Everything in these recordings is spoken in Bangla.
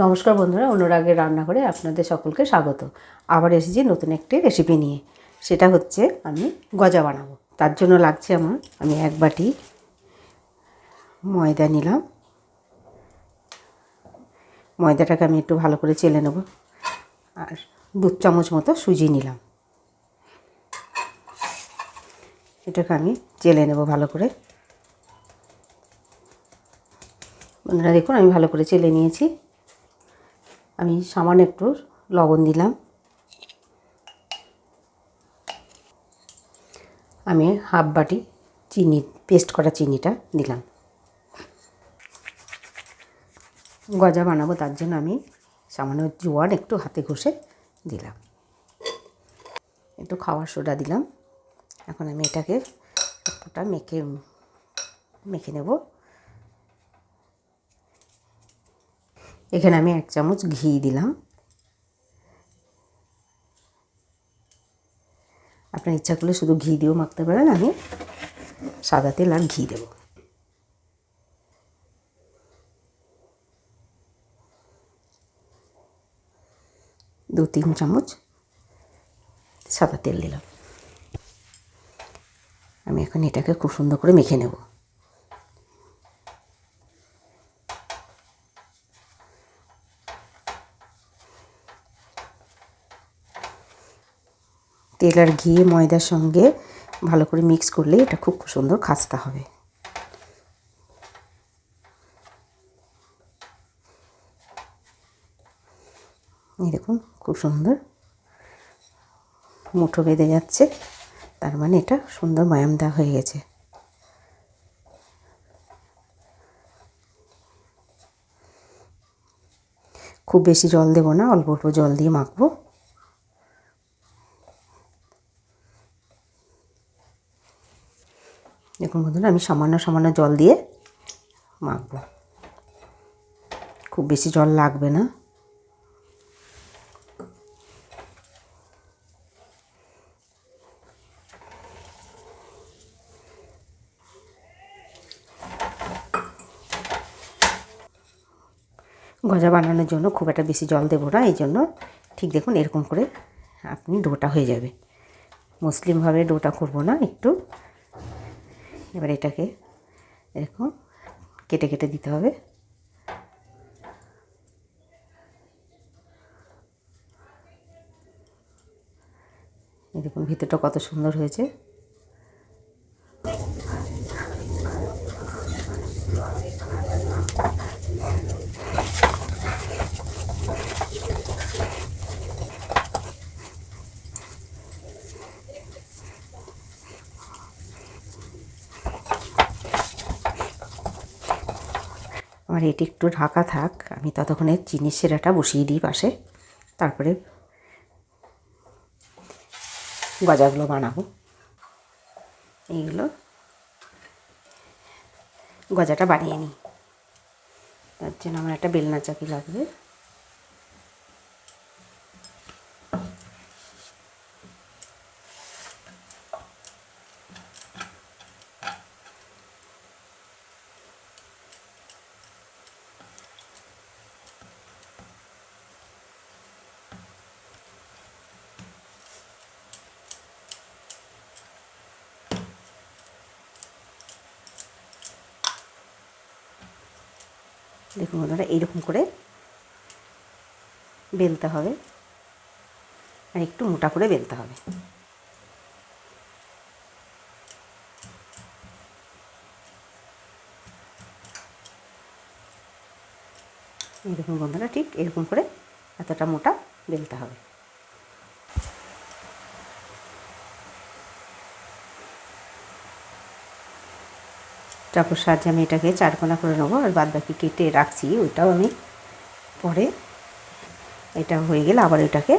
নমস্কার বন্ধুরা, অনুরাগের রান্নাঘরে আপনাদের সকলকে স্বাগত। আবার এসেছি নতুন একটি রেসিপি নিয়ে। সেটা হচ্ছে আমি গজা বানাবো। তার জন্য লাগছে আমার, আমি এক বাটি ময়দা নিলাম। ময়দাটাকে আমি একটু ভালো করে চেলে নেব। আর দু চামচ মতো সুজি নিলাম। এটাকে আমি চেলে নেব ভালো করে। বন্ধুরা দেখুন, আমি ভালো করে চেলে নিয়েছি। আমি সামান্য একটু লবণ দিলাম। আমি হাফ বাটি চিনি পেস্ট করা চিনিটা দিলাম। গজা বানাবো তার জন্য আমি সামান্য জোয়ান একটু হাতে ঘষে দিলাম। একটু খাওয়ার সোডা দিলাম। এখন আমি এটাকে সবটা মেখে মেখে নেব। এখানে আমি এক চামচ ঘি দিলাম। আপনার ইচ্ছা করলে শুধু ঘি দিয়েও মাখতে পারেন, আমি সাদা তেল আর ঘি দেব। দু তিন চামচ সাদা তেল দিলাম। আমি এখন এটাকে খুব সুন্দর করে মেখে নেব। তেল আর ঘি, ময়দার সঙ্গে ভালো করে মিক্স করলে এটা খুব সুন্দর খাস্তা হবে। এই দেখুন, খুব সুন্দর মুঠো বেঁধে যাচ্ছে, তার মানে এটা সুন্দর ময়াম দেওয়া হয়ে গেছে। খুব বেশি জল দেবো না, অল্প অল্প জল দিয়ে মাখবো। দেখুন বন্ধুরা আমি সামান্য সামান্য জল দিয়ে মাখবো। খুব বেশি জল লাগবে না। গজা বানানোর জন্য খুব একটা বেশি জল দেবো না, এই জন্য ঠিক দেখুন এরকম করে আপনি ডোটা হয়ে যাবে। মুসলিমভাবে ডোটা করব না একটু। এবার এটাকে এরকম কেটে কেটে দিতে হবে। এরকম ভিতরটা কত সুন্দর হয়েছে। আমার এটি একটু ঢাকা থাক, আমি ততক্ষণে চিনির সেরাটা বসিয়ে দিই পাশে, তারপরে গজাগুলো বানাবো। এইগুলো গজাটা বানিয়ে নিই। তার জন্য আমার একটা বেলনা চাকি লাগবে। দেখুন বন্ধুরা, এইরকম করে বেলতে হবে। আর একটু মোটা করে বেলতে হবে। এরকম বন্ধুরা, ঠিক এরকম করে এতটা মোটা বেলতে হবে। চাকুর সাহায্যে আমি এটাকে চারকোনা করে নেব, আর বাদ বাকি কেটে রাখছি, ওইটাও আমি পরে এটা হয়ে গেলে আবার এটাকে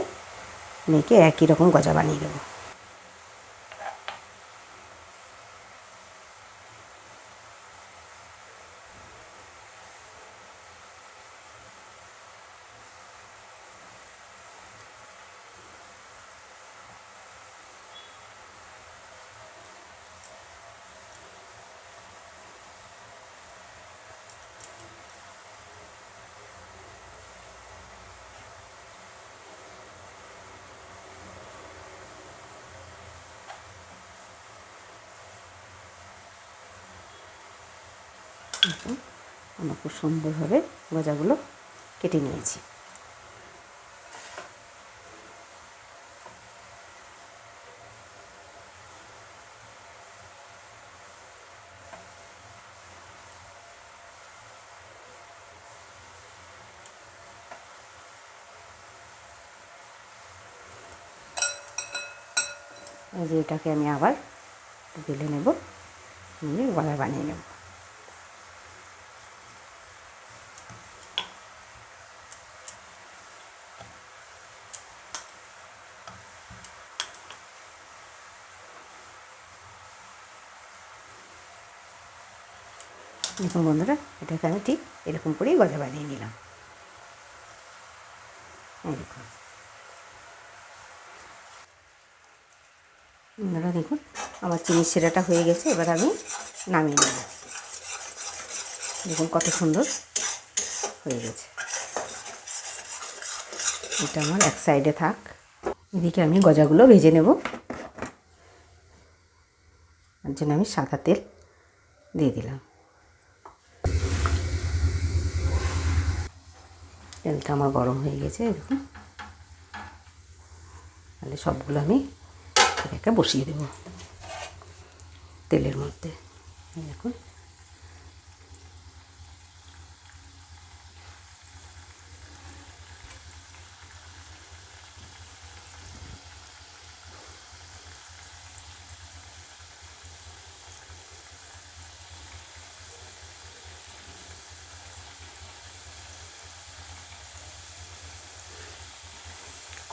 মেখে একই রকম গজা বানিয়ে দেবো দেখুন আমরা খুব সুন্দরভাবে গজাগুলো কেটে নিয়েছি। এটাকে আমি আবার বেলে নেব, নিয়ে বড়া বানিয়ে নেব। দেখুন বন্ধুরা এটাকে আমি ঠিক এরকম করেই গজা বানিয়ে নিলাম। দেখুন। বন্ধুরা দেখুন, আমার চিনির সেরাটা হয়ে গেছে, এবার আমি নামিয়ে নেব। দেখুন কত সুন্দর হয়ে গেছে। এটা আমার এক সাইডে থাক। এদিকে আমি গজাগুলো ভেজে নেব। তার জন্য আমি সাদা তেল দিয়ে দিলাম। তেলটা আমার গরম হয়ে গেছে, এরকম। তাহলে সবগুলো আমি একে বসিয়ে দেব তেলের মধ্যে। দেখুন।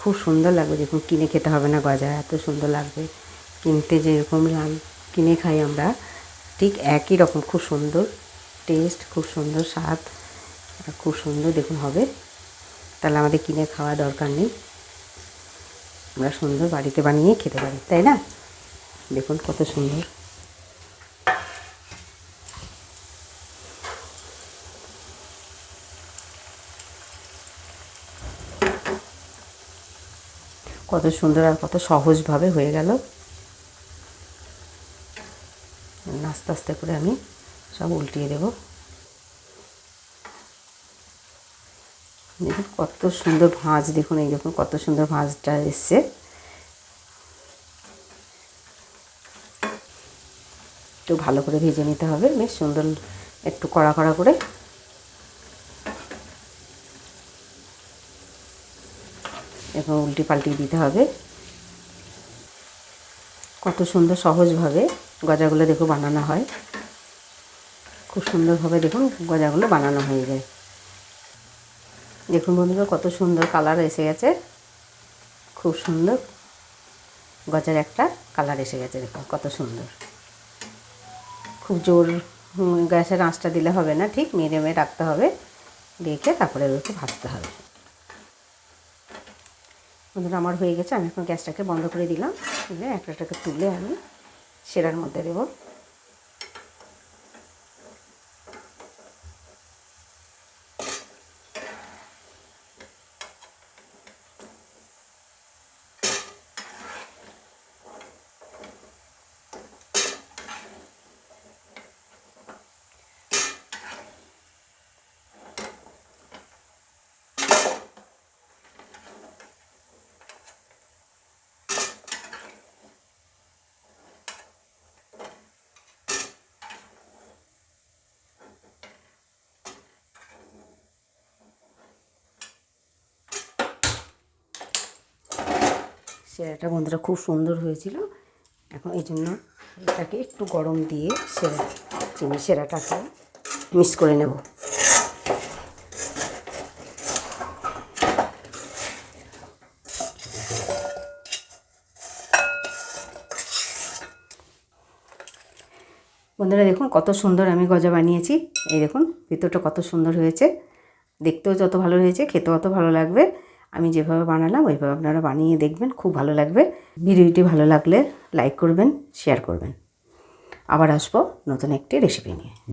খুব সুন্দর লাগবে দেখুন কিনে খেতে হবে না গজা এত সুন্দর লাগবে। কিনতে যেরকম লাগ- কিনে খাই আমরা। ঠিক একই রকম, খুব সুন্দর। টেস্ট খুব সুন্দর, স্বাদ খুব সুন্দর, দেখুন হবে। তাহলে আমাদের কিনে খাওয়া দরকার নেই। আমরা সুন্দর বাড়িতে বানিয়ে খেতে পারি, তাই না? দেখুন কত সুন্দর। কত সুন্দর আর কত সহজভাবে হয়ে গেল। আস্তে আস্তে করে আমি সব উল্টিয়ে দেব। দেখুন কত সুন্দর ভাঁজ, দেখুন এই দেখুন কত সুন্দর ভাঁজটা এসছে। একটু ভালো করে ভেজে নিতে হবে, বেশ সুন্দর একটু কড়া কড়া করে এবং উল্টি পাল্টি দিতে হবে। কত সুন্দর সহজভাবে গজাগুলো দেখো বানানো হয়। খুব সুন্দরভাবে দেখুন গজাগুলো বানানো হয়ে যায়। দেখুন বন্ধুরা, কত সুন্দর কালার এসে গেছে। খুব সুন্দর গজার একটা কালার এসে গেছে, দেখুন কত সুন্দর। খুব জোর গ্যাসের আঁচটা দিলে হবে না, ঠিক? মেরে মিডিয়ামে রাখতে হবে। রেখে তারপরে ওকে ভাজতে হবে। বন্ধুরা, আমার হয়ে গেছে। আমি এখন গ্যাসটাকে বন্ধ করে দিলাম। তুলে একটাকে তুলে আমি সেরার মধ্যে দেবো। সেরাটা বন্ধুরা খুব সুন্দর হয়েছিল। এখন এই জন্য এটাকে একটু গরম দিয়ে সেরা চিনি সেরাটাকে মিক্স করে নেব। বন্ধুরা দেখুন কত সুন্দর আমি গজা বানিয়েছি। এই দেখুন ভিতরটা কত সুন্দর হয়েছে। দেখতেও যত ভালো হয়েছে, খেতেও অত ভালো লাগবে। আমি যেভাবে বানালাম, ওইভাবে আপনারা বানিয়ে দেখবেন, খুব ভালো লাগবে। ভিডিওটি ভালো লাগলে লাইক করবেন, শেয়ার করবেন। আবার আসব নতুন একটি রেসিপি নিয়ে।